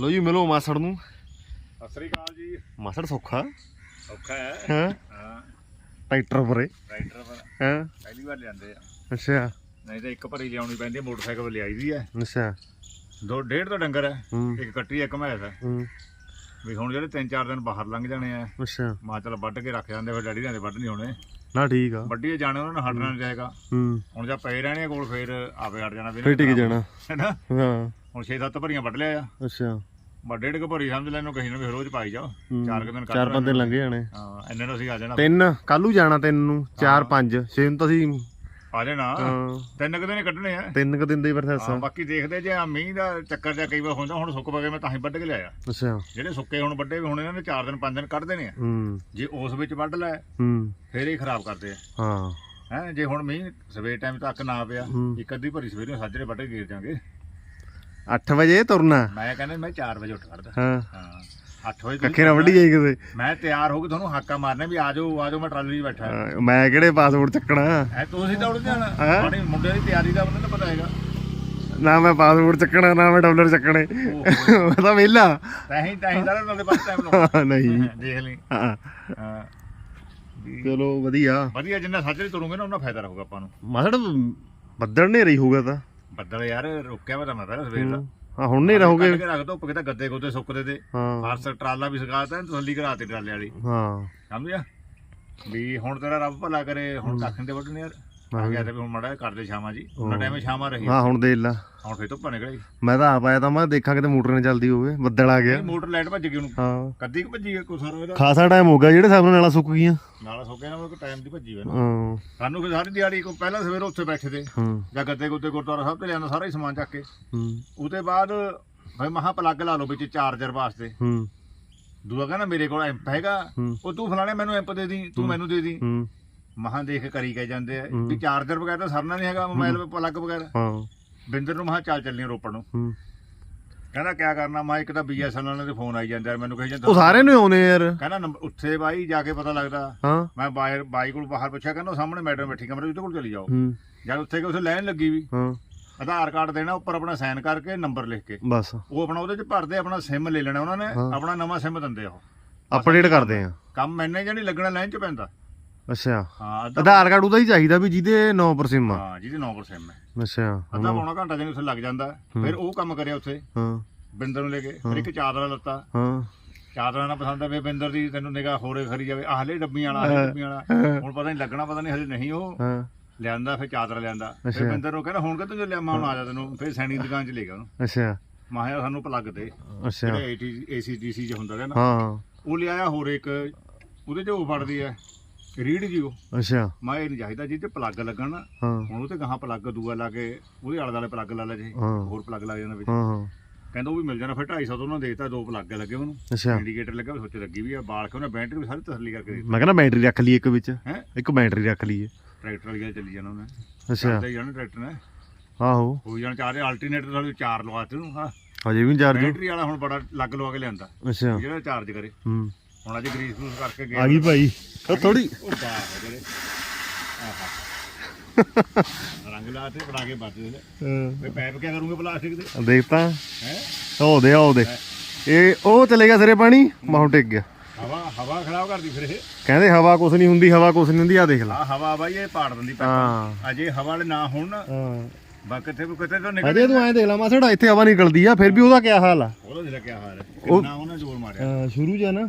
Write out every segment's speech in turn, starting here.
ਲੋ ਜੀ ਮਿਲੋ ਮਾਸੜ ਨੂੰ। ਸਤਿ ਸ੍ਰੀ ਅਕਾਲ ਜੀ। ਮਾਸੜ ਸੌਖਾ। ਔਖਾ ਹੈ। ਹਾਂ? ਹਾਂ। ਟਰੈਕਟਰ ਪਰੇ। ਰਾਈਡਰ ਪਰ। ਹਾਂ? ਪਹਿਲੀ ਵਾਰ ਲਿਆਂਦੇ ਆ। ਅੱਛਾ। ਨਹੀਂ ਤਾਂ ਇੱਕ ਭਰੀ ਲਿਆਉਣੀ ਪੈਂਦੀ ਹੈ ਮੋਟਰਸਾਈਕਲ ਲਿਆਈ ਦੀ ਹੈ ਅੱਛਾ। ਦੋ ਡੇਢ ਤੋਂ ਡੰਗਰ ਹੈ ਹੂੰ। ਇੱਕ ਕੱਟੀ ਇੱਕ ਮੈਸ ਹੈ ਹੂੰ। ਵੀ ਹੁਣ ਜਿਹੜੇ ਤਿੰਨ ਚਾਰ ਦਿਨ ਬਾਹਰ ਲੰਘ ਜਾਣੇ ਆ ਅੱਛਾ। ਮਾਂ ਚਲ ਵੱਢ ਕੇ ਰੱਖ ਜਾਂਦੇ ਫਿਰ ਡੈਡੀ ਦੇ ਵੱਢ ਨਹੀਂ ਹੋਣੇ। ਨਾ ਠੀਕ ਆ। ਵੱਢੀਏ ਜਾਣੇ ਉਹਨਾਂ ਨੂੰ ਹਟਣਾ ਨਹੀਂ ਜਾਏਗਾ। ਹੂੰ। ਹੁਣ ਜਾਂ ਪਏ ਰਹਿਣੇ ਆ ਕੋਲ ਫਿਰ ਆਪੇ ਹਟ ਜਾਣਾ ਵੀ ਫੇਰ ਟਿਕ ਜਾਣਾ। ਹੈਨਾ ਹਾਂ। ਹੁਣ 6-7 ਭਰੀਆਂ ਵੱਢ ਲਿਆ ਆ। ਅੱਛਾ। ਵੱਡੇ ਡੇਢ ਕੁ ਭਰੀ ਸਮਝ ਲੈ ਇਹਨੂੰ ਕਹੀ ਨਾ ਰੋਜ਼ ਪਾਈ ਜਾਓ। ਹੂੰ। ਚਾਰ ਕੁ ਦਿਨ ਕੱਢ ਚਾਰ ਪੰਜ ਦਿਨ ਲੰਘ ਜਾਣੇ। ਹਾਂ ਇੰਨੇ ਨੂੰ ਅਸੀਂ ਆ ਜਾਣਾ। ਤਿੰਨ ਕੱਲੂ ਜਾਣਾ ਤਿੰਨ ਨੂੰ ਚਾਰ ਪੰਜ ਛੇ ਨੂੰ ਤਾਂ ਅਸੀਂ ਆ ਜਾਣਾ। ਹਾਂ, ਤਿੰਨ ਕੁ ਦਿਨ ਹੀ ਕੱਢਣੇ ਆ। ਤਿੰਨ ਕ ਦਿਨ ਦੇ ਪ੍ਰੋਸੈਸ ਹਾਂ ਆ। ਬਾਕੀ ਦੇਖਦੇ ਜੇ ਆ ਮੀਂਹ ਦਾ ਚੱਕਰ ਜਾਂ ਕਈ ਵਾਰ ਹੁੰਦਾ ਹੁਣ ਸੁੱਕ ਪਗੇ ਮੈਂ ਤਾਂ ਹੀ ਵੱਢ ਕੇ ਲਿਆਇਆ। ਅੱਛਾ। ਜਿਹੜੇ ਸੁੱਕੇ ਹੁਣ ਵੱਡੇ ਵੀ ਹੁਣ ਇਹਨਾਂ ਨੇ 4 ਦਿਨ 5 ਦਿਨ ਕੱਢ ਦੇਣੇ ਆ। ਹੂੰ। ਜੇ ਉਸ ਵਿੱਚ ਵੱਢ ਲੈ ਹੂੰ। ਫੇਰ ਇਹ ਖਰਾਬ ਕਰਦੇ ਆ। ਹਾਂ। ਹੈ ਜੇ ਹੁਣ ਮੀਂਹ ਸਵੇਰ ਟਾਈਮ ਤੱਕ ਨਾ ਪਿਆ ਹੂੰ। ਇੱਕ ਅੱਧੀ ਭਰੀ ਸਵੇਰੇ ਸਾਜਰੇ ਵੱਢ ਕੇ ਗੇਰ ਜਾਾਂਗੇ 8 ਵਜੇ ਤੁਰਨਾ। ਮੈਂ ਕਹਿੰਦਾ ਮੈਂ 4 ਵਜੇ ਉੱਠ ਖੜਦਾ ਹਾਂ। ਹਾਂ 8 ਵਜੇ ਕੱਖੇ ਨਾ ਵੱਢੀ ਜਾਈ ਕਿਤੇ। ਮੈਂ ਤਿਆਰ ਹੋ ਕੇ ਤੁਹਾਨੂੰ ਹਾਕਾ ਮਾਰਨਾ ਵੀ ਆ ਜਾਓ ਆ ਜਾਓ ਮੈਂ ਟਰਾਲੀ 'ਚ ਬੈਠਾ। ਹਾਂ, ਮੈਂ ਕਿਹੜੇ ਪਾਸਪੋਰਟ ਚੱਕਣਾ? ਐ ਤੁਸੀਂ ਤਾਂ ਉੱਡ ਜਾਣਾ। ਹੈਂ? ਮੁੰਡੇ ਦੀ ਤਿਆਰੀ ਦਾ ਮੈਨੂੰ ਤਾਂ ਪਤਾ ਹੈਗਾ। ਨਾ ਮੈਂ ਪਾਸਪੋਰਟ ਚੱਕਣਾ ਨਾ ਮੈਂ ਡਾਲਰ ਚੱਕਣੇ। ਮੈਂ ਤਾਂ ਵਿਹਲਾ। ਤਾਂ ਹੀ ਤਾਂ ਹੀ ਸਾਰਾ ਤੁਹਾਡੇ ਪਾਸ ਟਾਈਮ ਨਹੀਂ। ਦੇਖ ਲਈ। ਹਾਂ। ਹਾਂ। ਵੀ ਚਲੋ ਵਧੀਆ। ਵਧੀਆ ਜਿੰਨਾ ਸਾਜਰੇ ਤੁਰੂਗੇ ਨਾ ਉਹਨਾਂ ਫਾਇਦਾ ਰਹੂਗਾ ਆਪਾਂ ਨੂੰ। ਮਾਸੜ ਬੱਦਲ ਨਹੀਂ ਰਹੀ ਹੋਊਗਾ ਤਾਂ। ਬੱਦਲ ਯਾਰ ਰੁਕਿਆ ਵਾ ਤਾਂ ਮੈਂ ਪਹਿਲਾਂ ਸਵੇਰ ਦਾ। ਹਾਂ। ਹੁਣ ਨਹੀਂ ਰਹੋਗੇ? ਕੱਢ ਕੇ ਰੱਖ ਦੋ ਉੱਪਰ ਤਾਂ ਗੱਦੇ ਗੋਦੇ ਸੁੱਕਦੇ ਤੇ। ਹਾਂ। ਫਾਰਸ ਟਰਾਲਾ ਵੀ ਸਕਾਤਾ ਤਸੱਲੀ ਕਰਾਤੀ ਟਰਾਲੇ ਵਾਲੀ। ਹਾਂ। ਸਮਝਿਆ? ਵੀ ਹੁਣ ਤੇਰਾ ਰੱਬ ਭਲਾ ਕਰੇ ਹੁਣ ਕੱਖ ਨਹੀਂ ਤੇ ਵੱਢਣੇ ਯਾਰ। ਆ ਗਿਆ ਤੇ ਵੀ ਹੁਣ ਮੜਾ ਕਰਦੇ ਛਾਵਾਂ ਜੀ। ਉਹਨਾਂ ਟਾਈਮ ਛਾਵਾਂ ਰਹੀ। ਹਾਂ ਹੁਣ ਦੇਖ ਲਾ। ਹੁਣ ਫੇਰ ਧੁੱਪ ਨਿਕਲ। ਗਈ ਮੈਂ ਤਾਂ ਆਪ ਆਇਆ ਤਾਂ ਮੈਂ ਦੇਖਾਂ ਕਿਤੇ ਮੋਟਰ ਨੇ ਚੱਲਦੀ ਹੋਵੇ ਬੱਦਲ ਆ ਗਿਆ। ਮੋਟਰ ਲਾਈਟ ਭੱਜ ਗਈ ਉਹਨੂੰ। ਹਾਂ। ਕੱਦੀ ਕਿ ਭੱਜੀ ਕੋਈ ਸਾਰਾ ਇਹਦਾ। ਖਾਸਾ ਟਾਈਮ ਹੋ ਗਿਆ ਜਿਹੜੇ ਸਾਹਮਣੇ ਨਾਲਾਂ ਸੁੱਕ ਗਈਆਂ। ਨਾਲਾ ਸੋ ਗਿਆ ਨਾ ਉਹ ਟਾਈਮ ਦੀ ਭੱਜੀ ਨਾ। ਹਾਂ। ਸਾਨੂੰ ਫਿਰ ਸਾਰੀ ਦਿਹਾੜੀ ਕੋ ਪਹਿਲਾਂ ਸਵੇਰ ਉੱਥੇ ਬੈਠੇ ਤੇ ਜਾਂ ਗੱਦੇ ਗੁੱਦੇ ਗੁਰਦੁਆਰਾ ਸਾਹਿਬ ਤੇ ਲਿਆਂਦਾ ਸਾਰਾ ਹੀ ਸਮਾਨ ਚੱਕ ਕੇ। ਹੂੰ। ਉਹਦੇ ਬਾਅਦ ਭਾਈ ਮਹਾ ਪਲੱਗ ਲਾ ਲਓ ਵਿੱਚ ਚਾਰਜਰ ਵਾਸਤੇ। ਹੂੰ। ਦੂਆ ਕਹਿੰਦਾ ਮੇਰੇ ਕੋਲ ਐਂਪ ਹੈਗਾ। ਉਹ ਤੂੰ ਫਲਾਣੇ ਮੈਨੂੰ ਐਂਪ ਦੇ ਦੀ ਤੂੰ ਮੈਨੂੰ ਦੇ ਦੀ। ਮਹਾ ਦੇਖ ਕਰੀ ਕੇ ਜਾਂਦੇ ਆ। ਵੀ ਚਾਰਜਰ ਵਗੈਰਾ ਤਾਂ ਸਰਨਾ ਨਹੀਂ ਹੈਗਾ ਮੋਬਾਈਲ ਪਲੱਗ ਵਗੈਰਾ। ਹਾਂ। ਬਿੰਦਰ ਨੂੰ ਮਹਾ ਚੱਲ ਚੱਲੀਆਂ ਰੋਪੜ ਨੂੰ। ਹੂੰ। ਕਹਿੰਦਾ ਕਿਆ ਕਰਨਾ? ਮੈਂ ਇੱਕ ਤਾਂ ਬੀਐਸਐਨ ਵਾਲਿਆਂ ਦੇ ਫੋਨ ਆਈ ਜਾਂਦੇ ਆ ਮੈਨੂੰ ਕਹੀ ਉਹ ਜਾਂਦਾ ਸਾਰੇ ਨੂੰ ਆਉਨੇ ਯਾਰ। ਕਹਿੰਦਾ ਨੰਬਰ ਉੱਥੇ ਬਾਈ ਜਾ ਕੇ ਪਤਾ ਲੱਗਦਾ। ਮੈਂ ਬਾਹਰ ਬਾਈ ਕੋਲ ਬਾਹਰ ਪੁੱਛਿਆ ਕਹਿੰਦਾ ਉਹ ਸਾਹਮਣੇ ਮੈਡਮ ਬੈਠੀ ਕਮਰੇ ਵਿੱਚ ਕੋਲ ਚਲੀ ਜਾਓ। ਜਦ ਉੱਥੇ ਕਿ ਉੱਥੇ ਲਾਈਨ ਲੱਗੀ ਵੀ। ਹਾਂ। ਆਧਾਰ ਕਾਰਡ ਦੇਣਾ ਉੱਪਰ ਆਪਣਾ ਸਾਈਨ ਕਰਕੇ ਨੰਬਰ ਲਿਖ ਕੇ। ਬਸ। ਉਹ ਆਪਣਾ ਉਹਦੇ ਚ ਭਰਦੇ ਆਪਣਾ ਸਿਮ ਲੈ ਲੈਣਾ ਉਹਨਾਂ ਨੇ। ਆਪਣਾ ਨਵਾਂ ਸਿਮ ਦਿੰਦੇ ਆ ਉਹ। ਅਪਡੇਟ ਕਰਦੇ ਆ। ਕੰਮ ਮੈਨੇ ਜਾਨੀ ਲੱਗਣਾ ਲਾਈਨ ਚ ਪੈਂਦਾ। ਅੱਛਾ। ਹਾਂ ਅੱਧਾ ਆਧਾਰ ਕਾਰਡ ਉਹਦਾ ਹੀ ਚਾਹੀਦਾ ਵੀ ਜਿਹਦੇ 9 ਸਿਮ ਆ। ਹਾਂ ਜਿਹਦੀ ਨੰਬਰ ਸਿਮ ਹੈ। ਅੱਛਾ ਅੱਧਾ ਪੌਣਾ ਘੰਟਾ ਜਾਨੀ ਉੱਥੇ ਲੱਗ ਜਾਂਦਾ। ਫਿਰ ਉਹ ਕੰਮ ਕਰਿਆ ਉੱਥੇ ਹਾਂ। ਬਿੰਦਰ ਨੂੰ ਲੈ ਕੇ। ਫਿਰ ਇੱਕ ਚਾਦਰਾ ਲੱਤਾ। ਹਾਂ। ਚਾਦਰਾ ਨਾਲ ਪਸੰਦ ਆ ਵੀ ਬਿੰਦਰ ਦੀ ਤੈਨੂੰ ਨਿਗਾਹ ਹੋਰੇ ਖਰੀ ਜਾਵੇ। ਆਹਲੇ ਡੱਬੀਆਂ ਵਾਲਾ ਆਹਲੇ ਡੱਬੀਆਂ ਵਾਲਾ। ਹੁਣ ਪਤਾ ਨਹੀਂ ਲੱਗਣਾ ਪਤਾ ਨਹੀਂ ਹਜੇ ਨਹੀਂ ਉਹ। ਹਾਂ। ਲਿਆਂਦਾ ਫਿਰ ਚਾਦਰਾ ਲਿਆਂਦਾ। ਫਿਰ। ਬਿੰਦਰ ਨੂੰ ਕਹਿੰਦਾ ਹੁਣ ਕਿ ਤੂੰ ਲਿਆ ਮੈਂ ਹੁਣ ਆ ਜਾ ਤੈਨੂੰ। ਫਿਰ ਸੈਣੀ ਦੀ ਦੁਕਾਨ ਚ ਲੈ ਗਿਆ ਉਹਨੂੰ। ਅੱਛਾ। ਮਾਹਿਆ ਸਾਨੂੰ ਪਲੱਗ ਦੇ। ਅੱਛਾ। ਜਿਹੜੇ ਏਟੀ ਏਸੀਡੀਸੀ ਚ ਹੁੰਦਾ ਹੈ ਨਾ। ਹਾਂ। ਉਹ ਲਿਆਇਆ ਹੋਰ ਇੱਕ। ਉਹਦੇ ਚ ਉਹ ਫੜਦੀ ਹੈ ਰੀਡ ਜੀ ਉਹ। ਅੱਛਾ। ਮੈਂ ਇਹ ਨਹੀਂ ਚਾਹੀਦਾ ਜਿਹਦੇ ਪਲੱਗ ਲੱਗਣ ਹਾਂ। ਹੁਣ ਉਹ ਤੇ ਗਾਹਾਂ ਪਲੱਗ ਦੂਆ ਲਾ ਕੇ ਉਹਦੇ ਆਲੇ ਦੁਆਲੇ ਪਲੱਗ ਲਾ ਲੈ ਜੇ ਹਾਂ। ਹੋਰ ਪਲੱਗ ਲੱਗ ਜਾਂਦਾ ਵਿੱਚ। ਹਾਂ ਹਾਂ। ਕਹਿੰਦਾ ਉਹ ਵੀ ਮਿਲ ਜਾਣਾ ਫਿਰ 250 ਤੋਂ ਉਹਨਾਂ ਨੇ ਦੇਤਾ ਦੋ ਪਲੱਗ ਲੱਗੇ ਉਹਨੂੰ। ਅੱਛਾ। ਇੰਡੀਕੇਟਰ ਲੱਗਾ ਸੋਚ ਲੱਗੀ ਵੀ ਆ ਬਾਲ ਕੇ ਉਹਨੇ ਬੈਟਰੀ ਵੀ ਸਾਰੀ ਤਸੱਲੀ ਕਰਕੇ ਦਿੱਤੀ। ਮੈਂ ਕਹਿੰਦਾ ਬੈਟਰੀ ਰੱਖ ਲਈ ਇੱਕ ਵਿੱਚ। ਹੈ? ਇੱਕ ਬੈਟਰੀ ਰੱਖ ਲਈਏ। ਟਰੈਕਟਰ ਵਾਲੀ ਚੱਲੀ ਜਾਣਾ ਉਹਨੇ। ਅੱਛਾ। ਚੱਲਦਾ ਹੀ ਜਾਣਾ ਟਰੈਕਟਰ ਨੇ। ਆਹੋ। ਹੋ ਜਾਣ ਚਾਰੇ ਅਲਟਰਨੇਟਰ ਨਾਲ ਚਾਰ ਲਵਾਤੇ ਉਹਨੂੰ ਹਾਂ। ਹਜੇ ਵੀ ਚਾਰਜ ਬੈਟਰੀ ਵਾਲਾ ਹੁਣ ਬੜਾ ਲੱਗ ਲਵਾ ਕੇ ਲਿਆਂਦਾ। ਅੱਛਾ। ਜਿਹੜਾ ਚਾਰਜ ਕਰੇ। ਹੂੰ। ਹੁਣ ਅੱਜ ਗਰੀਸ ਗਰੂਸ ਕਰਕੇ ਆ ਗਿਆ ਗਈ ਭਾਈ। ਉਹ ਥੋੜੀ ਉਹ ਬਾਹ ਹੋ ਜਿਹੜੇ। ਆਹਾ। ਰੰਗ ਲਾ ਤੇ ਬਣਾ ਕੇ ਬੱਤ ਦੇ ਵੇ ਪੈਪ ਕਿਆ ਕਰੂੰਗੇ ਪਲਾਸਟਿਕ ਦੇ? ਦੇਖਤਾ ਹੈ? ਉਹ ਦੇ ਉਹ ਦੇ। ਇਹ ਉਹ ਚਲੇ ਗਿਆ ਸਿਰੇ ਪਾਣੀ ਮਾਹੌ ਟਿਕ ਗਿਆ। ਹਵਾ ਹਵਾ ਖਰਾਬ ਕਰਦੀ ਫਿਰ ਇਹ? ਕਹਿੰਦੇ ਹਵਾ ਕੁਛ ਨਹੀਂ ਹੁੰਦੀ ਹਵਾ ਕੁਛ ਨਹੀਂ ਹੁੰਦੀ ਆ ਦੇਖ ਲੈ। ਆ ਹਵਾ ਬਾਈ ਇਹ ਪਾੜ ਦਿੰਦੀ ਪੈਪ ਹਾਂ। ਅਜੇ ਹਵਾ ਵਾਲੇ ਨਾ ਹੋਣ। ਨਾ ਹਾਂ। ਬਾ ਕਿਤੇ ਵੀ ਕਿਤੇ ਤੋਂ ਨਿਕਲ ਅਜੇ ਤੂੰ ਐਂ ਦੇਖ ਲੈ ਮਾਸੜਾ ਇੱਥੇ ਹਵਾ ਨਿਕਲਦੀ ਆ ਫਿਰ ਵੀ ਉਹਦਾ ਕੀ ਹਾਲ ਆ? ਉਹਦਾ ਜਿਹੜਾ ਕਿਆ ਹਾਲ ਹੈ ਕਿੰਨਾ ਉਹਨਾਂ ਜ਼ੋਰ ਮਾਰਿਆ। ਸ਼ੁਰੂ ਜਾਂ ਨਾ।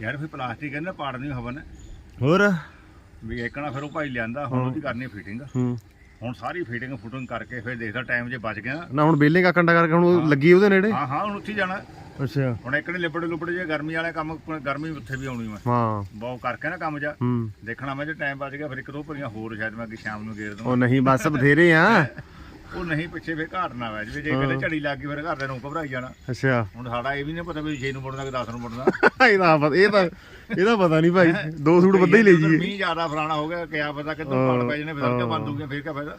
ਯਾਰ ਫਿਰ ਪਲਾਸਟਿਕ ਕਹਿੰਦਾ ਪਾੜਨੀ ਹਵਾ ਨੇ ਹੋਰ? ਵੀ ਇੱਕਣਾ ਫਿਰ ਉਹ ਭਾਈ ਲਿਆਂਦਾ ਹੁਣ ਉਹਦੀ ਕਰਨੀ ਫਿਟਿੰਗ ਹੂੰ। ਹੁਣ ਸਾਰੀ ਫਿਟਿੰਗ ਫੁਟਿੰਗ ਕਰਕੇ ਫਿਰ ਦੇਖਦਾ ਟਾਈਮ ਜੇ ਬਚ ਗਿਆ। ਨਾ ਹੁਣ ਬੇਲੇ ਕਾ ਕੰਡਾ ਕਰਕੇ ਹੁਣ ਉਹ ਲੱਗੀ ਉਹਦੇ ਨੇੜੇ? ਹਾਂ ਹਾਂ ਹੁਣ ਉੱਥੇ ਜਾਣਾ। ਅੱਛਾ। ਹੁਣ ਇੱਕ ਨੇ ਲਿਬੜੇ ਲੁਬੜੇ ਜੇ ਗਰਮੀ ਵਾਲੇ ਕੰਮ ਗਰਮੀ ਉੱਥੇ ਵੀ ਆਉਣੀ ਮੈਂ ਹਾਂ। ਬਹੁਤ ਕਰਕੇ ਨਾ ਕੰਮ ਜਾ। ਦੇਖਣਾ ਮੈਂ ਜੇ ਟਾਈਮ ਬਚ ਗਿਆ ਫਿਰ ਇੱਕ ਦੋ ਭਰੀਆਂ ਹੋਰ ਸ਼ਾਇਦ ਮੈਂ ਅੱਗੇ ਸ਼ਾਮ ਨੂੰ ਗੇਰ ਦਵਾਂ। ਉਹ ਨਹੀਂ ਬਸ ਬਥੇਰੇ ਆ। ਉਹ ਨਹੀਂ ਪਿੱਛੇ ਫਿਰ ਘਾਟ ਨਾ ਵੈ ਜੇ ਕਿਤੇ ਝੜੀ ਲੱਗ ਗਈ ਫਿਰ ਘਰਦਿਆਂ ਨੂੰ ਘਬਰਾਈ ਜਾਣਾ। ਅੱਛਾ। ਹੁਣ ਸਾਡਾ ਇਹ ਵੀ ਨਹੀਂ ਪਤਾ ਵੀ 6 ਨੂੰ ਮੁੜਨਾ ਕਿ 10 ਨੂੰ ਮੁੜਨਾ। ਇਹਦਾ ਪਤਾ ਇਹ ਤਾਂ ਇਹਦਾ ਪਤਾ ਨਹੀਂ ਭਾਈ। ਦੋ ਸੂਟ ਵੱਧੇ ਹੀ ਲੈ ਜੀਏ ਮੀਂਹ ਜ਼ਿਆਦਾ ਫਲਾਣਾ ਹੋ ਗਿਆ ਕਿਆ ਪਤਾ ਕਿਦੋਂ ਪਾੜ ਪੈ ਜਾਣੇ ਫਿਰ ਕਿ ਬੰਦ ਹੋ ਗਿਆ ਫਿਰ ਕਿਆ ਫਾਇਦਾ?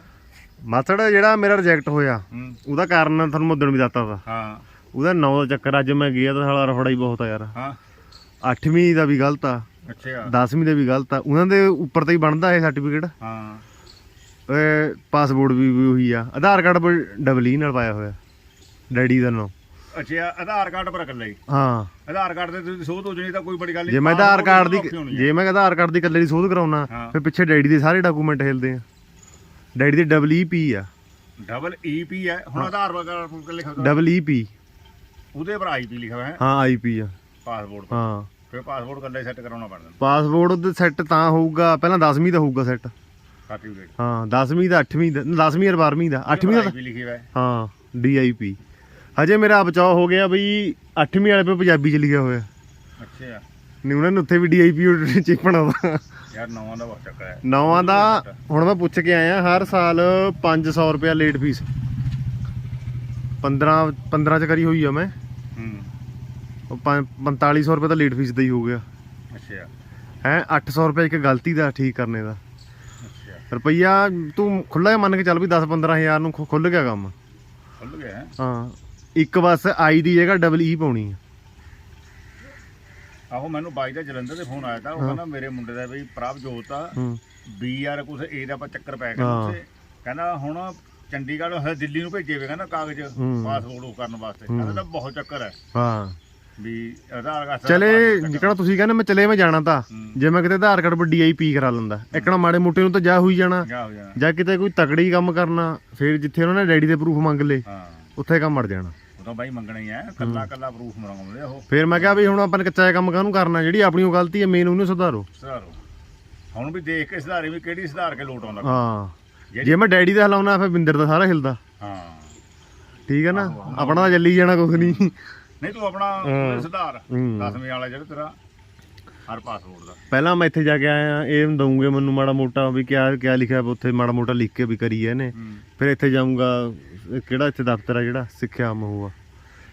ਮਾਸੜ ਜਿਹੜਾ ਮੇਰਾ ਰਿਜੈਕਟ ਹੋਇਆ ਉਹਦਾ ਕਾਰਨ ਤੁਹਾਨੂੰ ਮੁੱਦਣ ਵੀ ਦੱਸਤਾ ਤਾ ਹਾਂ। ਉਹਦਾ 9 ਦਾ ਚੱਕਰ ਅੱਜ ਮੈਂ ਗਿਆ ਤਾਂ ਸਾਲਾ ਰਫੜਾ ਹੀ ਬਹੁਤ ਆ ਯਾਰ। ਹਾਂ। 8ਵੀਂ ਦਾ ਵੀ ਗਲਤ ਆ। ਅੱਛਾ। 10ਵੀਂ ਦਾ ਵੀ ਗਲਤ ਆ। ਉਹਨਾਂ ਦੇ ਉੱਪਰ ਤਾਂ ਹੀ ਬਣਦਾ ਇਹ ਸਰਟੀਫਿਕੇਟ ਹਾਂ। ਪਾਸਪੋਰਟ ਵੀ ਉਹੀ ਆ। ਆਧਾਰ ਕਾਰਡ ਪਰ ਡਬਲ ਹੀ ਨਾਲ ਪਾਇਆ ਹੋਇਆ। ਡੈਡੀ ਦਾ ਨਾਮ। ਅੱਛਾ ਆਧਾਰ ਕਾਰਡ ਪਰ ਇਕੱਲਾ ਹੀ? ਹਾਂ। ਆਧਾਰ ਕਾਰਡ ਤੇ ਤੁਸੀਂ ਸੋਧ ਹੋ ਜਣੀ ਤਾਂ ਕੋਈ ਬੜੀ ਗੱਲ ਨਹੀਂ। ਜੇ ਮੈਂ ਆਧਾਰ ਕਾਰਡ ਦੀ। ਜੇ ਮੈਂ ਆਧਾਰ ਕਾਰਡ ਦੀ ਇਕੱਲੇ ਦੀ ਸੋਧ ਕਰਾਉਣਾ ਹਾਂ। ਫਿਰ ਪਿੱਛੇ ਡੈਡੀ ਦੇ ਸਾਰੇ ਡਾਕੂਮੈਂਟ ਹਿਲਦੇ ਆ। ਡੈਡੀ ਦੇ ਡਬਲ ਈ ਪੀ ਆ। ਡਬਲ ਈਪੀ ਹੈ। ਹੁਣ ਆਧਾਰ ਕਾਰਡ ਪਰ ਲਿਖਿਆ ਹੋਇਆ। ਡਬਲ ਈ ਪੀ ਉਹਦੇ ਪਰ ਆਈਪੀ ਲਿਖਿਆ ਹੋਇਆ ਹੈ। ਹਾਂ ਆਈ ਪੀ ਆ। ਪਾਸਪੋਰਟ ਹਾਂ। ਫਿਰ ਪਾਸਪੋਰਟ ਇਕੱਲਾ ਸੈੱਟ ਕਰਾਉਣਾ ਪੈਂਦਾ। ਪਾਸਪੋਰਟ ਦੇ ਸੈੱਟ ਤਾਂ ਹੋਊਗਾ। ਪਹਿਲਾਂ 10ਵੀਂ ਦਾ ਹੋਊਗਾ ਸੈੱਟ ਸਰਟੀਫਿਕੇਟ ਹਾਂ 10ਵੀਂ ਦਾ 8ਵੀਂ ਦਾ 10ਵੀਂ ਔਰ 12ਵੀਂ ਦਾ 8ਵੀਂ ਦਾ ਹੋਇਆ ਹੈ। ਹਾਂ ਡੀ ਆਈ ਪੀ ਹਜੇ ਮੇਰਾ ਬਚਾਅ ਹੋ ਗਿਆ ਬਈ 8ਵੀਂ ਵਾਲੇ ਪੇ ਪੰਜਾਬੀ ਚ ਲਿਖਿਆ ਹੋਇਆ। ਅੱਛਾ। ਨਹੀਂ ਉਹਨਾਂ ਨੇ ਉੱਥੇ ਵੀ ਡੀ ਆਈ ਪੀ ਚਿਪਣਾ ਦਾ ਯਾਰ ਨੌਵਾਂ ਦਾ ਬਹੁਤ ਚੱਕਰ ਹੈ। ਨੌਵਾਂ ਦਾ ਹੁਣ ਮੈਂ ਪੁੱਛ ਕੇ ਆਇਆ ਹਰ ਸਾਲ 500 ਰੁਪਿਆ ਲੇਟ ਫੀਸ 15 15 ਚ ਕਰੀ ਹੋਈ ਆ ਮੈਂ। ਹੂੰ। ਉਹ ਪੰਜ- 4500 ਰੁਪਏ ਤਾਂ ਲੇਟ ਫੀਸ ਦਾ ਹੀ ਹੋ ਗਿਆ। ਅੱਛਾ। ਹੈ 800 ਰੁਪਏ ਇੱਕ ਗਲਤੀ ਦਾ ਠੀਕ ਕਰਨੇ ਦਾ। ਰੁਪਈਆ ਤੂੰ ਖੁੱਲਾ ਮੰਨ ਕੇ ਚੱਲ ਵੀ 10 15000 ਨੂੰ ਖੁ- ਖੁੱਲ ਗਿਆ ਕੰਮ। ਖੁੱਲ ਗਿਆ ਹੈ। ਹਾਂ ਇੱਕ ਬਸ ਆਈ ਦੀ ਜਗ੍ਹਾ ਡਬਲ ਈ ਪਾਉਣੀ ਆ। ਆਹੋ ਮੈਨੂੰ ਬਾਈ ਦਾ ਜਲੰਧਰ ਦੇ ਫੋਨ ਆਇਆ ਤਾ ਉਹ ਕਹਿੰਦਾ ਮੇਰੇ ਮੁੰਡੇ ਦਾ ਵੀ ਪ੍ਰਭਜੋਤ ਆ ਹੂੰ। ਬੀ ਆਰ ਕੁਛ ਏ ਦਾ ਆਪਾਂ ਚੱਕਰ ਪੈ ਗਿਆ ਹਾਂ। ਉੱਥੇ ਕਹਿੰਦਾ ਹੁਣ ਚੰਡੀਗੜ੍ਹ ਹਲੇ ਦਿੱਲੀ ਨੂੰ ਭੇਜੇ ਵੇ ਕਹਿੰਦਾ ਕਾਗਜ਼ ਹੂੰ। ਪਾਸਪੋਰਟ ਉਹ ਕਰਨ ਵਾਸਤੇ। ਕਹਿੰਦਾ ਬਹੁਤ ਚੱਕਰ ਹੈ। ਹਾਂ। ਵੀ ਆਧਾਰ ਕਾਰਡ ਚਲੇ ਜਿਕਣਾ ਤੁਸੀਂ ਕਹਿੰਦੇ ਮੈਂ ਚਲੇ ਮੈਂ ਜਾਣਾ ਤਾਂ। ਜੇ ਮੈਂ ਕਿਤੇ ਆਧਾਰ ਕਾਰਡ ਪਰ ਡੀਆਈਪੀ ਕਰਾ ਲੈਂਦਾ। ਇੱਕਣਾ ਮਾੜੇ ਮੋਟੇ ਨੂੰ ਤਾਂ ਜਾ ਹੋਈ ਜਾਣਾ। ਜਾ ਕਿਤੇ ਕੋਈ ਤਕੜੀ ਕੰਮ ਕਰਨਾ ਫਿਰ ਜਿੱਥੇ ਉਹਨਾਂ ਨੇ ਡੈਡੀ ਦੇ ਪ੍ਰੂਫ ਮੰਗ ਲਏ ਉੱਥੇ ਕੰਮ ਮੜ ਜਾਣਾ। ਉਹ ਤਾਂ ਬਾਈ ਮੰਗਣਾ ਹੀ ਹੈ। ਕੱਲਾ ਕੱਲਾ ਪ੍ਰੂਫ ਮੰਗਾਉਂਦੇ ਆ ਉਹ। ਫਿਰ ਮੈਂ ਕਿਹਾ ਵੀ ਹੁਣ ਆਪਾਂ ਨੇ ਕੱਚਾ ਕੰਮ ਕਾਹਨੂੰ ਕਰਨਾ ਜਿਹੜੀ ਆਪਣੀ ਉਹ ਗਲਤੀ ਹੈ ਮੇਨ ਉਹਨੂੰ ਸੁਧਾਰੋ। ਸੁਧਾਰੋ। ਹੁਣ ਵੀ ਦੇਖ ਕੇ ਸੁਧਾਰੇ ਵੀ ਕਿਹੜੀ ਸੁਧਾਰ ਕੇ ਲੋਟ ਆਉਂਦਾ। ਹਾਂ। ਜਿਹੜੀ- ਜੇ ਮੈਂ ਡੈਡੀ ਦਾ ਹਲਾਉਣਾ ਫਿਰ ਬਿੰਦਰ ਦਾ ਸਾਰਾ ਹਿਲਦਾ। ਹਾਂ। ਠੀਕ ਹੈ ਨਾ? ਆਪਣਾ ਤਾਂ ਚੱਲੀ ਜਾਣਾ ਕੁਝ ਨਹੀਂ। ਨਹੀਂ ਤੂੰ ਆਪਣਾ ਸੁਧਾਰ ਹੂੰ। 10ਵੀਂ ਵਾਲਾ ਜਿਹੜਾ ਤੇਰਾ ਹਰ ਪਾਸਪੋਰਟ ਦਾ। ਪਹਿਲਾਂ ਮੈਂ ਇੱਥੇ ਜਾ ਕੇ ਆਇਆ ਇਹ ਦਊਂਗੇ ਮੈਨੂੰ ਮਾੜਾ ਮੋਟਾ ਵੀ ਕਿਆ ਕਿਆ ਲਿਖਿਆ ਵਾ ਉੱਥੇ ਮਾੜਾ ਮੋਟਾ ਲਿਖ ਕੇ ਵੀ ਕਰੀ ਇਹਨੇ। ਹੂੰ। ਫਿਰ ਇੱਥੇ ਜਾਊਂਗਾ ਇਹ ਕਿਹੜਾ ਇੱਥੇ ਦਫ਼ਤਰ ਆ ਜਿਹੜਾ ਸਿੱਖਿਆ ਮਹੂਆ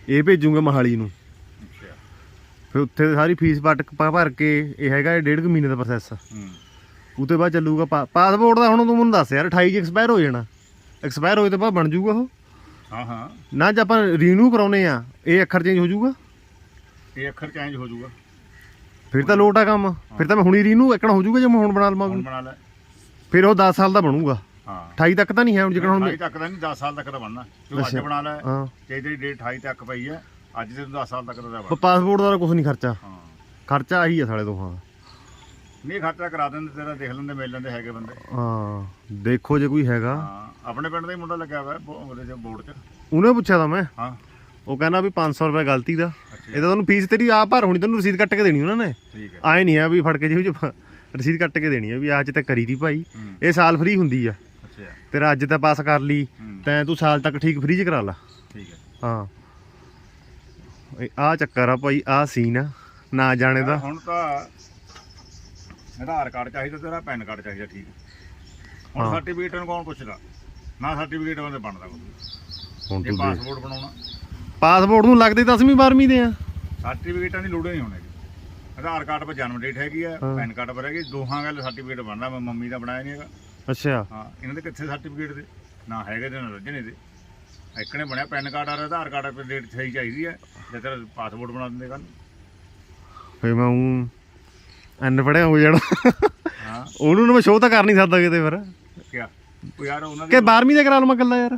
ਇਹ ਭੇਜੂਗਾ ਮਹਾਲੀ ਨੂੰ। ਅੱਛਾ। ਫਿਰ ਉੱਥੇ ਸਾਰੀ ਫੀਸ ਪਟ ਭਰ ਕੇ ਇਹ ਹੈਗਾ ਇਹ ਡੇਢ ਕੁ ਮਹੀਨੇ ਦਾ ਪ੍ਰੋਸੈਸ ਹੂੰ। ਉਤੇ ਬਾਅਦ ਚੱਲੂਗਾ ਪਾ- ਪਾਸਪੋਰਟ ਦਾ ਹੁਣ ਤੂੰ ਮੈਨੂੰ ਦੱਸ ਯਾਰ 28 ਚ ਐਕਸਪਾਇਰ ਹੋ ਜਾਣਾ। ਐਕਸਪਾਇਰ ਹੋਏ ਤੇ ਬਾਅਦ ਬਣ ਜਾਊਗਾ ਉਹ। ਹਾਂ ਹਾਂ। ਨਾ ਜੇ ਆਪਾਂ ਰੀਨਿਊ ਕਰਾਉਨੇ ਆ ਇਹ ਅੱਖਰ ਚੇਂਜ ਹੋ ਜਾਊਗਾ? ਇਹ ਅੱਖਰ ਚੇਂਜ ਹੋ ਜਾਊਗਾ। ਫਿਰ ਤਾਂ ਲੋਟ ਆ ਕੰਮ। ਫਿਰ ਤਾਂ ਮੈਂ ਹੁਣੀ ਰੀਨਿਊ ਇੱਕਣਾ ਹੋ ਜਾਊਗਾ ਜੇ ਮੈਂ ਹੁਣ ਬਣਾ ਲਵਾਂ ਹੁਣ ਬਣਾ ਲੈ। ਫਿਰ ਉਹ 10 ਸਾਲ ਦਾ ਬਣੂਗਾ। ਹਾਂ। 28 ਤੱਕ ਤਾਂ ਨਹੀਂ ਹੈ ਹੁਣ ਜਿਕਣ ਹੁਣ 28 ਤੱਕ ਦਾ ਨਹੀਂ 10 ਸਾਲ ਤੱਕ ਦਾ ਬਣਨਾ। ਤੂੰ ਅੱਜ। ਬਣਾ ਲੈ। ਹਾਂ। ਤੇ ਤੇਰੀ ਡੇਟ 28 ਤੱਕ ਪਈ ਹੈ। ਅੱਜ ਤੇ ਤੂੰ 10 ਸਾਲ ਤੱਕ ਦਾ ਬਣ ਪਾਸਪੋਰਟ ਦਾ ਕੁਝ ਨਹੀਂ ਖਰਚਾ। ਹਾਂ। ਖਰਚਾ ਆਹੀ ਆ ਸਾਲੇ ਦੋਹਾਂ ਦਾ ਨਹੀਂ ਖਰਚਾ ਕਰਾ ਦਿੰਦੇ ਤੇਰਾ ਦੇਖ ਲੈਂਦੇ ਮਿਲ ਲੈਂਦੇ ਹੈਗੇ ਬੰਦੇ। ਹਾਂ ਦੇਖੋ ਜੇ ਕੋਈ ਹੈਗਾ। ਹਾਂ ਆਪਣੇ ਪਿੰਡ ਦਾ ਹੀ ਮੁੰਡਾ ਲੱਗਿਆ ਹੋਇਆ ਬੋ- ਉਹਦੇ ਚ ਬੋਰਡ 'ਚ। ਉਹਨੇ ਪੁੱਛਿਆ ਤਾਂ ਮੈਂ। ਹਾਂ। ਉਹ ਕਹਿੰਦਾ ਵੀ 500 ਰੁਪਏ ਗਲਤੀ ਦਾ। ਇਹ ਤਾਂ ਤੁਹਾਨੂੰ ਫੀਸ ਤੇਰੀ ਆ ਭਰ ਹੋਣੀ ਤੈਨੂੰ ਰਸੀਦ ਕੱਟ ਕੇ ਦੇਣੀ ਉਹਨਾਂ ਨੇ। ਠੀਕ ਹੈ। ਆਏ ਨਹੀਂ ਆ ਵੀ ਫੜ ਕੇ ਜਿਹੋ ਜਿਹਾ ਰਸੀਦ ਕੱਟ ਕੇ ਦੇਣੀ ਆ ਵੀ ਅੱਜ ਤੇ ਕਰੀ ਦੀ ਭਾਈ। ਹੂੰ। ਇਹ ਸਾਲ ਫ੍ਰੀ ਹੁੰਦੀ ਆ। ਅੱਛਾ। ਤੇਰਾ ਅੱਜ ਤਾਂ ਪਾਸ ਕਰ ਲਈ ਹੂੰ। ਤੈਂ ਤੂੰ ਸਾਲ ਤੱਕ ਠੀਕ ਫ੍ਰੀ ਚ ਕਰਾ ਲਾ। ਠੀਕ ਹੈ। ਹਾਂ। ਆ ਚੱਕਰ ਆ ਭਾਈ ਆ ਸੀਨ ਆ। ਨਾ ਜਾਣੇ ਦਾ। ਹੁਣ ਤਾਂ ਆਧਾਰ ਕਾਰਡ ਚਾਹੀਦਾ ਤੇਰਾ ਪੈਨ ਕਾਰਡ ਚਾਹੀਦਾ ਠੀਕ ਹੁਣ ਹਾਂ। ਸਰਟੀਫਿਕੇਟ ਨੂੰ ਕੌਣ ਪੁੱਛਦਾ? ਨਾ ਸਰਟੀਫਿਕੇਟ ਬੰਦੇ ਬਣਦਾ ਕੋਈ। ਹੁਣ ਜੇ ਪਾਸਪੋਰਟ ਬਣਾਉਣਾ। ਪਾਸਪੋਰਟ ਨੂੰ ਲੱਗਦੇ 10ਵੀਂ 12ਵੀਂ ਦੇ ਆ। ਸਰਟੀਫਿਕੇਟਾਂ ਦੀ ਲੋੜ ਹੀ ਨਹੀਂ ਹੋਣੀ ਆਧਾਰ ਕਾਰਡ 'ਤੇ ਜਨਮ ਡੇਟ ਹੈਗੀ ਆ ਹਾਂ। ਪੈਨ ਕਾਰਡ ਪਰ ਹੈਗੀ ਦੋਹਾਂ ਗੱਲ ਸਰਟੀਫਿਕੇਟ ਬਣਦਾ ਮੈਂ ਮੰਮੀ ਦਾ ਬਣਾਇਆ ਨਹੀਂ ਹੈਗਾ। ਅੱਛਾ। ਹਾਂ ਇਹਨਾਂ ਦੇ ਕਿੱਥੇ ਸਰਟੀਫਿਕੇਟ ਦੇ? ਨਾ ਹੈਗੇ ਤੇ ਨਾ ਰੱਜਣੇ ਦੇ। ਇੱਕਨੇ ਬਣਿਆ ਪੈਨ ਕਾਰਡ ਆ ਆਧਾਰ ਕਾਰਡ ਤੇ ਡੇਟ ਸਹੀ ਚਾਹੀਦੀ ਹੈ ਜੇ ਤੇਰਾ ਪਾਸਪੋਰਟ ਬਣਾ ਦਿੰਦੇ ਕੱਲ ਫੇ ਮੈਂ ਉਹ ਐਨ ਪੜਿਆ ਹੋ ਜਾਣਾ ਹਾਂ। ਉਹਨੂੰ ਨਾ ਮੈਂ ਸ਼ੋਅ ਤਾਂ ਕਰ ਨਹੀਂ ਸਕਦਾ ਕਿਤੇ ਫਿਰ। ਕਿਆ? ਉਹ ਯਾਰ ਉਹਨਾਂ ਕਿ ਦੀ 12ਵੀਂ ਦਾ ਕਰਾ ਲਵਾਂ ਗੱਲਾਂ ਯਾਰ।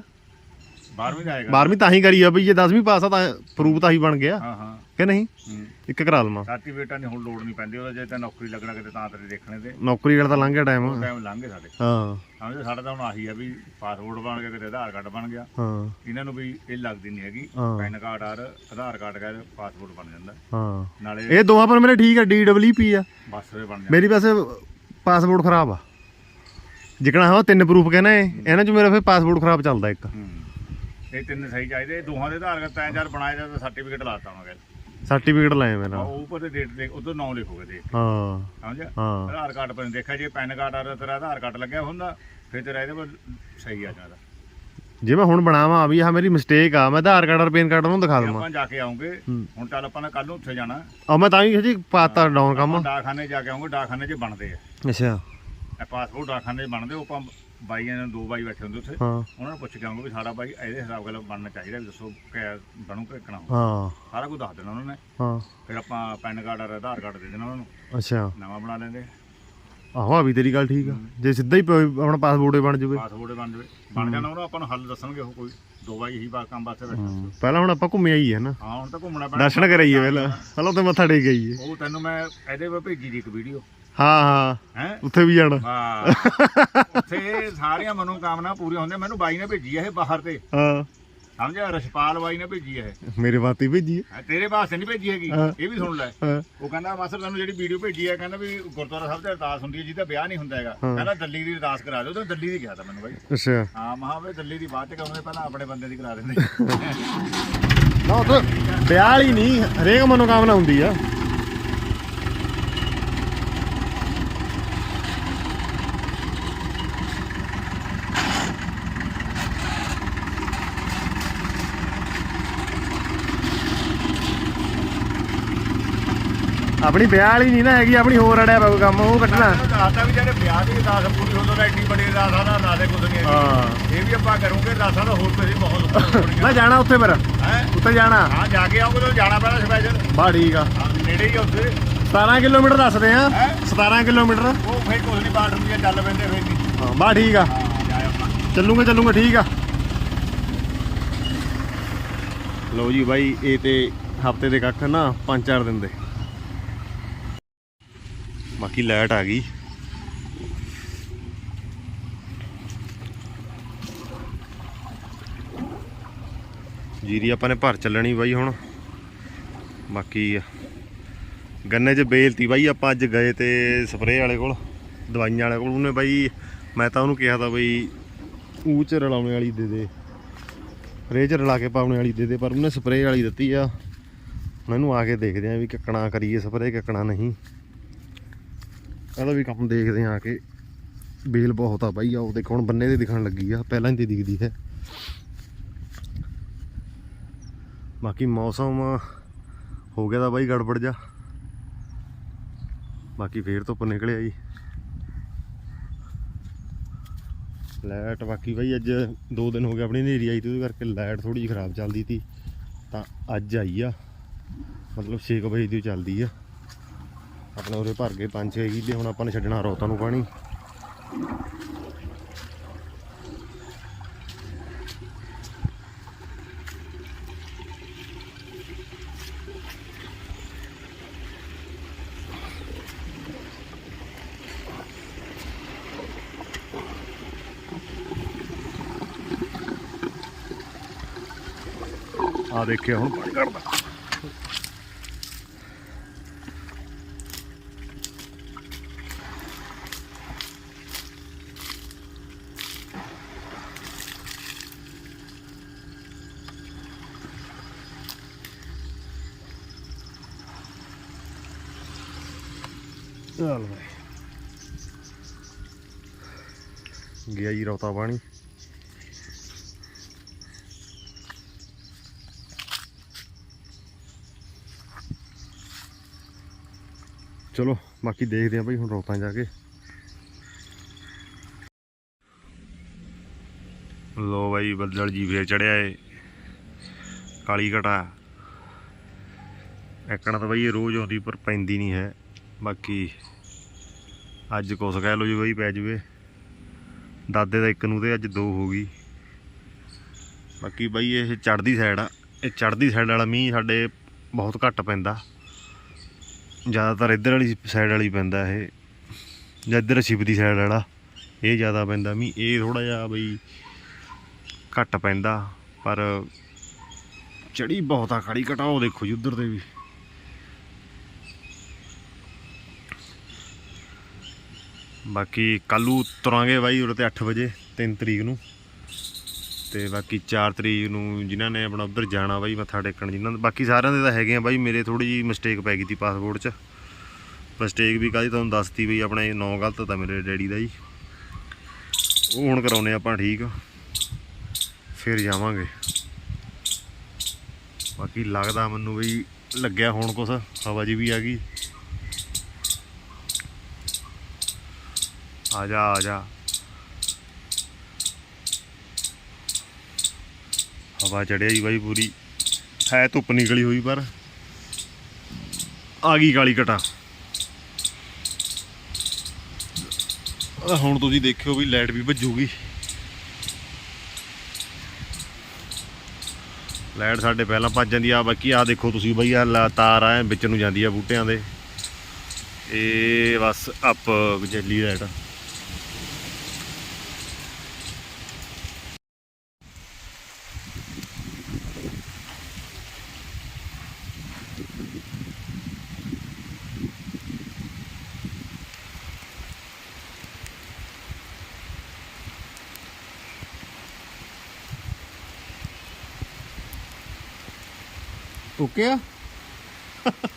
12ਵੀਂ ਦਾ ਆਏਗਾ। 12ਵੀਂ ਤਾਂ ਹੀ ਕਰੀ ਆ ਬਈ ਜੇ 10ਵੀਂ ਪਾਸ ਆ ਤਾਂ ਪ੍ਰੂਫ ਤਾਂ ਹੀ ਬਣ ਗਿਆ। ਹਾਂ ਹਾਂ। ਕਿ ਨਹੀਂ? ਇੱਕ ਕਰਾ ਲਵਾਂ। ਸਰਟੀਫਿਕੇਟਾਂ ਦੀ ਹੁਣ ਲੋੜ ਨਹੀਂ ਪੈਂਦੀ ਉਹਦਾ ਜੇ ਤਾਂ ਨੌਕਰੀ ਲੱਗਣਾ ਕਿਤੇ ਤਾਂ ਤੇਰੇ ਦੇਖਣੇ ਤੇ। ਨੌਕਰੀ ਵਾਲਾ ਤਾਂ ਲੰਘ ਗਿਆ ਟਾਈਮ ਟਾਈਮ ਲੰਘੇ ਸਾਡੇ। ਹਾਂ। ਸਮਝਦੇ ਸਾਡਾ ਤਾਂ ਹੁਣ ਆਹੀ ਆ ਵੀ ਪਾਸਪੋਰਟ ਬਣ ਗਿਆ ਕਿਤੇ ਆਧਾਰ ਕਾਰਡ ਬਣ ਗਿਆ। ਹਾਂ। ਇਹਨਾਂ ਨੂੰ ਵੀ ਇਹ ਲੱਗਦੀ ਨਹੀਂ ਹੈਗੀ। PAN card R Aadhaar card ਕਾ ਪਾਸਪੋਰਟ ਬਣ ਜਾਂਦਾ। ਹਾਂ। ਨਾਲੇ ਇਹ ਦੋਹਾਂ ਪਰ ਮੇਰੇ ਠੀਕ ਆ ਡੀਡਬਲਯੂਪੀ ਆ। ਬੱਸ ਤੇ ਬਣ ਜਾਂਦਾ। ਮੇਰੀ ਵੈਸੇ ਪਾਸਪੋਰਟ ਖਰਾਬ ਆ। ਜਿਕਣਾ ਹਾਂ ਤਿੰਨ ਪ੍ਰੂਫ ਕਹਿੰਦੇ ਇਹਨਾਂ ਚ ਮੇਰਾ ਫਿਰ ਪਾਸਪੋਰਟ ਖਰਾਬ ਚੱਲਦਾ ਇੱਕ। ਇਹ ਤਿੰਨ ਸਹੀ ਚਾਹੀਦੇ ਇਹ ਦੋਹਾਂ ਦੇ ਆਧਾਰ ਕਾਰਡ ਤੈਂ ਯਾਰ ਬਣਾਇਆ ਜਾਂਦਾ ਸਰਟੀਫਿਕੇਟ ਲਾਤਾ ਉਹਨਾਂ ਗੱਲ ਸਰਟੀਫਿਕੇਟ ਲਾਇਆ ਮੇਰਾ। ਉਹ ਉੱਪਰ ਤੇ ਡੇਟ ਦੇ ਉਧਰ ਨਾਮ ਲਿਖੋਗੇ ਦੇਖ ਕੇ। ਹਾਂ। ਸਮਝਿਆ ਹਾਂ। ਆਧਾਰ ਕਾਰਡ ਪਰ ਦੇਖਿਆ ਜੇ ਪੈਨ ਕਾਰਡ ਆ ਤੇਰਾ ਆਧਾਰ ਕਾਰਡ ਲੱਗਿਆ ਹੁੰਦਾ ਫਿਰ ਤੇਰਾ ਇਹਦੇ ਪਰ ਸਹੀ ਆ ਜਾਂਦਾ। ਜੇ ਮੈਂ ਹੁਣ ਬਣਾਵਾਂ ਵੀ ਆਹ ਮੇਰੀ ਮਿਸਟੇਕ ਆ ਮੈਂ ਆਧਾਰ ਕਾਰਡ ਔਰ ਪੈਨ ਕਾਰਡ ਉਹਨੂੰ ਦਿਖਾ ਜੇ ਦਵਾਂ। ਆਪਾਂ ਜਾ ਕੇ ਆਉਂਗੇ ਹੂੰ। ਹੁਣ ਚੱਲ ਆਪਾਂ ਨੇ ਕੱਲ ਨੂੰ ਉੱਥੇ ਜਾਣਾ। ਆ ਮੈਂ ਤਾਂ ਹੀ ਹਜੇ ਪਾਤਾ ਡਾਊਨ ਕੰਮ। ਆਪਾਂ ਡਾਕਖਾਨੇ ਜਾ ਕੇ ਆਉਂਗੇ ਡਾਕਖਾਨੇ 'ਚ ਬਣਦੇ ਆ। ਅੱਛਾ। ਇਹ ਪਾਸਪੋਰਟ ਡਾਕਖਾਨੇ 'ਚ ਬਣਦੇ ਉਹ ਆਪਾਂ ਬਾਈਆਂ ਨੇ ਦੋ ਬਾਈ ਬੈਠੇ ਹੁੰਦੇ ਉੱਥੇ। ਹਾਂ। ਉਹਨਾਂ ਨੂੰ ਪੁੱਛ ਕੇ ਆਉਂਗੇ ਵੀ ਸਾਡਾ ਬਾਈ ਇਹਦੇ ਹਿਸਾਬ ਨਾਲ ਬਣਨਾ ਚਾਹੀਦਾ ਵੀ ਦੱਸੋ ਕਿ ਬਣੂ ਕਿ ਕਿਣਾ ਹਾਂ। ਸਾਰਾ ਕੁਝ ਦੱਸ ਦੇਣਾ ਉਹਨਾਂ ਨੇ। ਹਾਂ। ਫਿਰ ਆਪਾਂ ਪੈਨ ਕਾਰਡ ਔਰ ਆਧਾਰ ਕਾਰਡ ਦੇ ਦੇਣਾ ਉਹਨਾਂ ਨੂੰ। ਅੱਛਾ। ਨਵਾਂ ਬਣਾ ਲੈਂਦੇ। ਆਹੋ ਆ ਵੀ ਤੇਰੀ ਗੱਲ ਠੀਕ ਆ। ਜੇ ਸਿੱਧਾ ਹੀ ਪ- ਆਪਣਾ ਪਾਸਪੋਰਟ ਹੀ ਬਣ ਜਾਵੇ। ਪਾਸਪੋਰਟ ਬਣ ਜਾਵੇ। ਬਣ ਜਾਣਾ ਉਹਨਾਂ ਆਪਾਂ ਨੂੰ ਹੱਲ ਦੱਸਣਗੇ ਉਹ ਕੋਈ। ਦੋ ਵਾਰੀ ਹੀ ਬਾ ਕੰਮ ਵਾਸਤੇ ਬੈਠਾ ਪਹਿਲਾਂ ਹੁਣ ਆਪਾਂ ਘੁੰਮੇ ਆਈਏ ਨਾ ਹਾਂ ਹੁਣ ਤਾਂ ਘੁੰਮਣਾ ਪੈਣਾ। ਦਰਸ਼ਨ ਕਰਾਈਏ ਪਹਿਲਾਂ। ਪਹਿਲਾਂ ਉੱਥੇ ਮੱਥਾ ਟੇਕ ਆਈਏ। ਉਹ ਤੈਨੂੰ ਮੈਂ ਇਹਦੇ ਵਿੱਚ ਭੇਜੀ ਦੀ ਇੱਕ ਵੀਡੀਓ। ਹਾਂ ਹਾਂ। ਹੈ? ਉੱਥੇ ਵੀ ਜਾਣਾ। ਵਾਹ ਉੱਥੇ ਸਾਰੀਆਂ ਮਨੋਕਾਮਨਾ ਪੂਰੀਆਂ ਹੁੰਦੀਆਂ। ਮੈਨੂੰ ਬਾਈ ਨੇ ਭੇਜੀ ਹੈ ਇਹ ਬਾਹਰ ਤੇ। ਹਾਂ। ਸਮਝਿਆ? ਰਸ਼ਪਾਲ ਬਾਈ ਨੇ ਭੇਜੀ ਹੈ ਇਹ। ਮੇਰੇ ਬਾਤੀ ਭੇਜੀ ਹੈ। ਹੈਂ, ਤੇਰੇ ਵਾਸਤੇ ਨਹੀਂ ਭੇਜੀ ਹੈਗੀ। ਹਾਂ। ਇਹ ਵੀ ਸੁਣ ਲੈ। ਹਾਂ। ਉਹ ਕਹਿੰਦਾ ਮਾਸਟਰ ਤੁਹਾਨੂੰ ਜਿਹੜੀ ਵੀਡੀਓ ਭੇਜੀ ਹੈ ਕਹਿੰਦਾ ਵੀ ਗੁਰਦੁਆਰਾ ਸਾਹਿਬ ਤੇ ਅਰਦਾਸ ਹੁੰਦੀ ਹੈ ਜਿਹਦਾ ਵਿਆਹ ਨਹੀਂ ਹੁੰਦਾ ਹੈਗਾ। ਹਾਂ। ਕਹਿੰਦਾ ਦਿੱਲੀ ਦੀ ਅਰਦਾਸ ਕਰਾ ਦਿਓ। ਤਾਂ ਦਿੱਲੀ ਦੀ ਕਿਹਾ ਤਾਂ ਮੈਨੂੰ ਬਾਈ। ਅੱਛਾ। ਹਾਂ ਮਹਾ ਵੀ ਦਿੱਲੀ ਦੀ ਬਾਅਦ ਚ ਕਰਾਉਂਦੇ ਪਹਿਲਾਂ ਆਪਣੇ ਬੰਦੇ ਦੀ ਕਰਾ ਦਿੰਦੇ। ਨਾ ਉੱਥੇ ਵਿਆਹ ਵਾਲੀ ਨਹੀਂ ਹਰੇਕ ਮਨੋਕਾਮਨਾ ਹੁੰਦੀ ਆ। ਆਪਣੀ ਵਿਆਹ ਵਾਲੀ ਨਹੀਂ ਨਾ ਹੈਗੀ ਆਪਣੀ ਹੋਰ ਅੜਿਆ ਕੋਈ ਕੰਮ ਉਹ ਕੱਢਣਾ। ਦੱਸਦਾ ਵੀ ਜਿਹੜੇ ਵਿਆਹ ਦੀ ਅਰਦਾਸ ਪੂਰੀ ਹੁੰਦੀ ਤਾਂ ਐਡੀ ਬੜੀ ਅਰਦਾਸ ਆ ਨਾ ਅਰਦਾਸੇ ਕੁਝ ਨਹੀਂ ਹਾਂ। ਇਹ ਵੀ ਆਪਾਂ ਕਰੂਗੇ ਅਰਦਾਸਾਂ ਤਾਂ ਹੋਰ ਤੁਸੀਂ ਬਹੁਤ ਹੋਣਗੀਆਂ ਜਾਣਾ ਉੱਥੇ ਫਿਰ। ਉੱਥੇ ਜਾਣਾ। ਹਾਂ ਜਾ ਕੇ ਆਉਂਗੇ ਤਾਂ ਜਾਣਾ ਪੈਣਾ ਸਪੈਸ਼ਲ ਬਾ ਠੀਕ ਆ। ਨੇੜੇ ਹੀ ਉੱਥੇ। 17 ਕਿਲੋਮੀਟਰ ਦੱਸਦੇ ਆ। ਹੈਂ? 17 ਕਿਲੋਮੀਟਰ। ਉਹ ਫੇਰ ਕੁਝ ਨਹੀਂ ਬਾਰਡਰ ਦੀਆਂ ਚੱਲ ਪੈਂਦੇ ਫੇਰ ਹਾਂ ਬਾ ਠੀਕ ਆ। ਚੱਲੂਗਾ ਚੱਲੂਗਾ ਠੀਕ ਆ। ਲਓ ਜੀ ਬਾਈ ਇਹ ਤੇ ਹਫ਼ਤੇ ਦੇ ਕੱਖ ਨਾ 5-4 ਦਿਨ ਦੇ। ਬਾਕੀ ਲਾਈਟ ਆ ਗਈ। ਜੀਰੀ ਆਪਾਂ ਨੇ ਭਰ ਚੱਲਣੀ ਬਾਈ ਹੁਣ। ਬਾਕੀ ਗੰਨੇ 'ਚ ਬੇਲਤੀ ਬਾਈ, ਆਪਾਂ ਅੱਜ ਗਏ ਤੇ ਸਪਰੇਅ ਵਾਲੇ ਕੋਲ, ਦਵਾਈਆਂ ਵਾਲੇ ਕੋਲ। ਉਹਨੇ ਬਾਈ, ਮੈਂ ਤਾਂ ਉਹਨੂੰ ਕਿਹਾ ਤਾਂ ਬਈ ਉਹ ਚ ਰਲਾਉਣੇ ਵਾਲੀ ਦੇ ਦੇ। ਸਪਰੇਅ ਚ ਰਲਾ ਕੇ ਪਾਉਣੇ ਵਾਲੀ ਦੇ ਦੇ, ਪਰ ਉਹਨੇ ਸਪਰੇਅ ਵਾਲੀ ਦਿੱਤੀ ਆ। ਹੁਣ ਇਹਨੂੰ ਆ ਕੇ ਦੇਖਦੇ ਆ ਵੀ ਕਿੱਕਣਾ ਕਰੀਏ ਸਪਰੇਅ, ਕਿੱਕਣਾ ਨਹੀਂ। ਇਹਦਾ ਵੀ ਕੰਮ ਦੇਖਦੇ ਆ ਕਿ। ਬੇਲ ਬਹੁਤ ਆ ਬਾਈ ਆ ਉਹ ਦੇਖੋ, ਹੁਣ ਬੰਨੇ ਦੇ ਦਿਖਣ ਲੱਗੀ ਆ, ਪਹਿਲਾਂ ਹੀ ਤੇ ਦਿਖਦੀ ਹੈ। ਬਾਕੀ ਮੌਸਮ ਹੋ ਗਿਆ ਤਾਂ ਬਾਈ ਗੜਬੜ ਜਾ ਬਾਕੀ ਫੇਰ ਧੁੱਪ ਨਿਕਲਿਆ ਜੀ। ਲਾਈਟ ਬਾਕੀ ਬਾਈ ਅੱਜ 2 ਦਿਨ ਹੋ ਗਏ ਆਪਣੀ ਹਨੇਰੀ ਆਈ ਤੇ ਉਹਦੇ ਕਰਕੇ ਲਾਈਟ ਥੋੜੀ ਜਿਹੀ ਖਰਾਬ ਚੱਲਦੀ ਸੀ ਤਾਂ ਅੱਜ ਆਈ ਆ। ਮਤਲਬ 6 ਵਜੇ ਦੀ ਚੱਲਦੀ ਆ। ਆਪਣੇ ਉਰੇ ਭਰ ਗਏ 5-6 ਕਿੱਲੇ ਹੁਣ ਆਪਾਂ ਨੇ ਛੱਡਣਾ ਰੋਤਾਂ ਨੂੰ ਪਾਣੀ। ਆ ਦੇਖਿਆ ਹੁਣ ਪਾਣੀ ਕੱਢਦਾ ਚੱਲ ਭਾਈ ਗਿਆ ਜੀ ਰੌਤਾ ਪਾਣੀ। ਚਲੋ, ਬਾਕੀ ਦੇਖਦੇ ਆਂ ਭਾਈ ਹੁਣ ਰੌਤਾਂ ਜਾ ਕੇ। ਲੋ ਬਾਈ, ਬੱਦਲ ਜੀ ਫੇਰ ਚੜਿਆ ਏ। ਕਾਲੀ ਘਟਾ। ਐਕਣਾ ਤਾਂ ਬਾਈ ਇਹ ਰੋਜ਼ ਆਉਂਦੀ ਪਰ ਪੈਂਦੀ ਨਹੀਂ ਹੈ। ਬਾਕੀ ਅੱਜ ਕੁਛ ਕਹਿ ਲੋ ਜੀ ਬਾਈ, ਪੈ ਜਵੇ ਦਾਦੇ ਦਾ ਇੱਕ ਨੂੰ ਤੇ ਅੱਜ ਦੋ ਹੋ ਗਈ। ਬਾਕੀ ਬਾਈ ਇਹ ਚੜਦੀ ਸਾਈਡ ਆ। ਇਹ ਚੜਦੀ ਸਾਈਡ ਵਾਲਾ ਮੀਂਹ ਸਾਡੇ ਬਹੁਤ ਘੱਟ ਪੈਂਦਾ। ਜ਼ਿਆਦਾਤਰ ਇੱਧਰ ਵਾਲੀ ਸਾਈਡ ਵਾਲੀ ਪੈਂਦਾ ਇਹ। ਜਾਂ ਇੱਧਰ ਸ਼ਿਵ ਦੀ ਸਾਈਡ ਵਾਲਾ, ਇਹ ਜ਼ਿਆਦਾ ਪੈਂਦਾ। ਮੀਂਹ ਇਹ ਥੋੜਾ ਜਿਹਾ ਬਈ ਘੱਟ ਪੈਂਦਾ, ਪਰ ਚੜੀ ਬਹੁਤ ਆ ਖੜੀ ਘਟਾਓ ਦੇਖੋ ਜੀ ਉਧਰ ਤੇ ਵੀ। ਬਾਕੀ ਕੱਲੂ ਤੁਰਾਂਗੇ ਬਾਈ ਉਰੇ ਤੇ 8 ਵਜੇ 3 ਤਰੀਕ ਨੂੰ। ਤੇ ਬਾਕੀ 4 ਤਰੀਕ ਨੂੰ ਜਿਨ੍ਹਾਂ ਨੇ ਆਪਣਾ ਉਧਰ ਜਾਣਾ ਬਾਈ, ਮੱਥਾ ਟੇਕਣ ਜਿਨ੍ਹਾਂ ਬਾਕੀ ਸਾਰਿਆਂ ਦੇ ਤਾਂ ਹੈਗੇ ਆ ਬਾਈ, ਮੇਰੇ ਥੋੜੀ ਜੀ ਮਿਸਟੇਕ ਪੈ ਗਈ ਸੀ ਪਾਸਪੋਰਟ 'ਚ। ਮਿਸਟੇਕ ਵੀ ਕਾਹਦੀ ਤੁਹਾਨੂੰ ਦੱਸਤੀ ਬਈ, ਆਪਣੇ ਨਾਂ ਗਲਤ ਤਾਂ ਮੇਰੇ ਡੈਡੀ ਦਾ ਜੀ। ਉਹ ਹੁਣ ਕਰਾਉਨੇ ਆਪਾਂ ਠੀਕ। ਫਿਰ ਜਾਵਾਂਗੇ। ਬਾਕੀ ਲੱਗਦਾ ਮੈਨੂੰ ਬਈ, ਲੱਗਿਆ ਹੁਣ ਕੁਛ, ਹਵਾ ਜੀ ਵੀ ਆ ਗਈ। ਆ ਜਾ ਆ ਜਾ। ਹਵਾ ਚੜਿਆ ਜੀ ਬਾਈ ਪੂਰੀ। ਹੈ ਧੁੱਪ ਨਿਕਲੀ ਹੋਈ ਪਰ ਆ ਗਈ ਕਾਲੀ ਕਟਾ। ਹੁਣ ਤੁਸੀਂ ਦੇਖਿਓ ਵੀ ਲਾਈਟ ਵੀ ਭੱਜੂਗੀ ਲਾਈਟ ਸਾਡੇ ਪਹਿਲਾਂ ਭੱਜ ਜਾਂਦੀ ਆ, ਬਾਕੀ ਆ ਦੇਖੋ ਤੁਸੀਂ ਬਈ ਆ ਤਾਰ ਆ ਵਿੱਚ ਨੂੰ ਜਾਂਦੀ ਆ ਬੂਟਿਆਂ ਦੇ। ਇਹ ਬਸ ਅਪ ਜੱਲੀ ਲਾਈਟ। ਓਕੇ ਆ